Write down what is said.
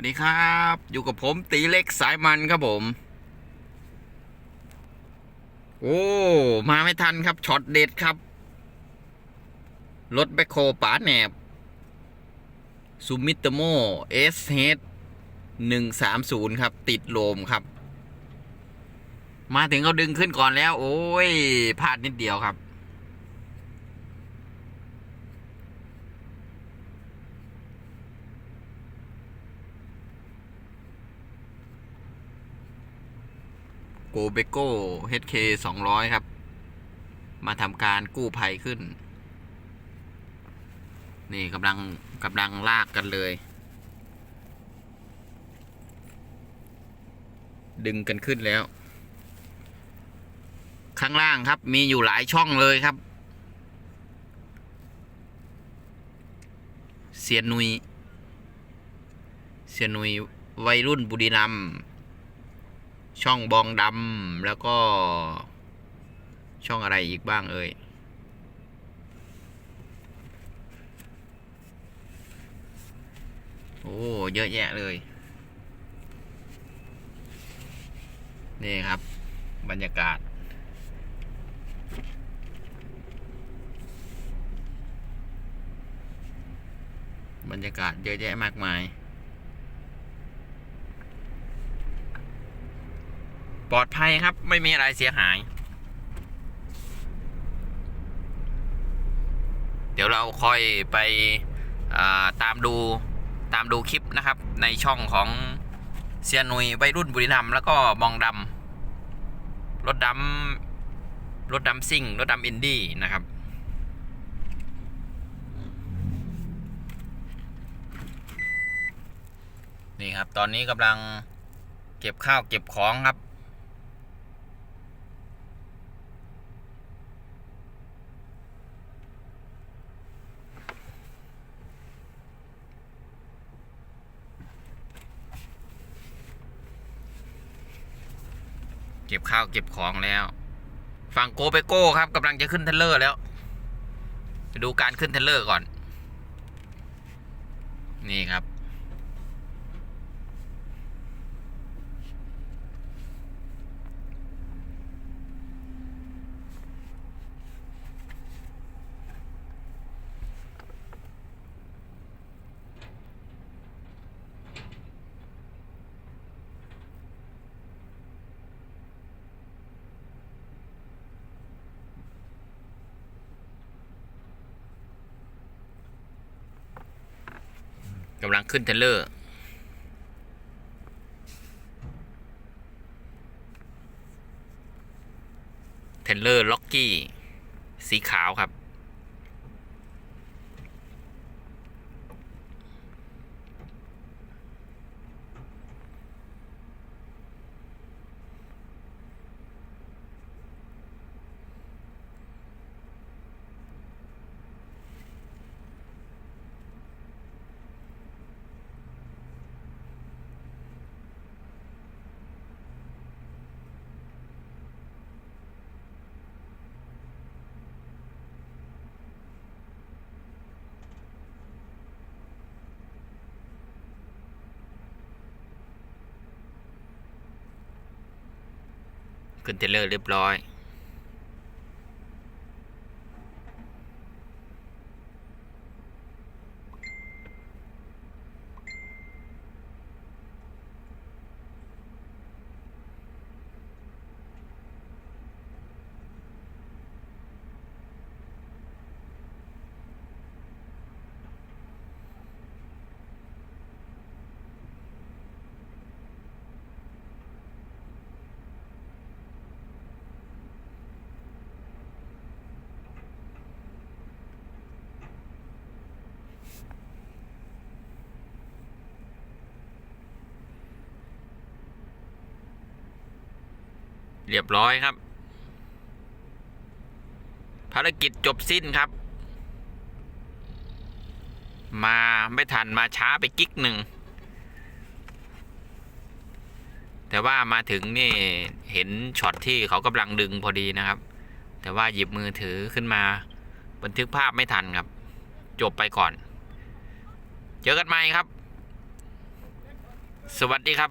วัสดีครับ อยู่กับผมตีเล็กสายมันครับผม โอ้ มาไม่ทันครับช็อตเด็ดครับ รถแบคโคป๋าแหนบซูมิตโมเอสเฮดหนึ่งสามศูนย์ครับ ติดโลมครับ มาถึงเขาดึงขึ้นก่อนแล้ว โอ้ยพลาดนิดเดียวครับ เบโก้ HK 200 ครับ มาทำการกู้ภัยขึ้น นี่กำลังกำลังลากกันเลย ดึงกันขึ้นแล้ว ข้างล่างครับมีอยู่หลายช่องเลยครับ เสียนุย เสียนุยวัยรุ่นบุรีรัมย์ ช่องบองดำแล้วก็ช่องอะไรอีกบ้างเอ่ยโอ้ เยอะแยะเลย นี่ครับ บรรยากาศ บรรยากาศเยอะแยะมากมาย ปลอดภัยครับ ไม่มีอะไรเสียหาย เดี๋ยวเราค่อยไปตามดูตามดูคลิปนะครับ ในช่องของเซียนุยวัยรุ่นบุรีรัมย์แล้วก็มองดำรถดำรถดำซิ่งรถดำอินดี้นะครับนี่ครับ ตอนนี้กำลังเก็บข้าวเก็บของครับ เก็บข้าวเก็บของแล้วฝั่งโกเปโก้ครับกำลังจะขึ้นเทเลอร์แล้วไปดูการขึ้นเทเลอร์ก่อน นี่ครับ กำลังขึ้นเทเลอร์ เทนเลอร์ล็อกกี้ สีขาวครับ ขึ้นเทรลเลอร์เรียบร้อย เรียบร้อยครับ ภารกิจจบสิ้นครับ มาไม่ทันมาช้าไปกิ๊กหนึ่ง แต่ว่ามาถึงนี่เห็นช็อตที่เขากำลังดึงพอดีนะครับ แต่ว่าหยิบมือถือขึ้นมา บันทึกภาพไม่ทันครับ จบไปก่อน เจอกันใหม่ครับ สวัสดีครับ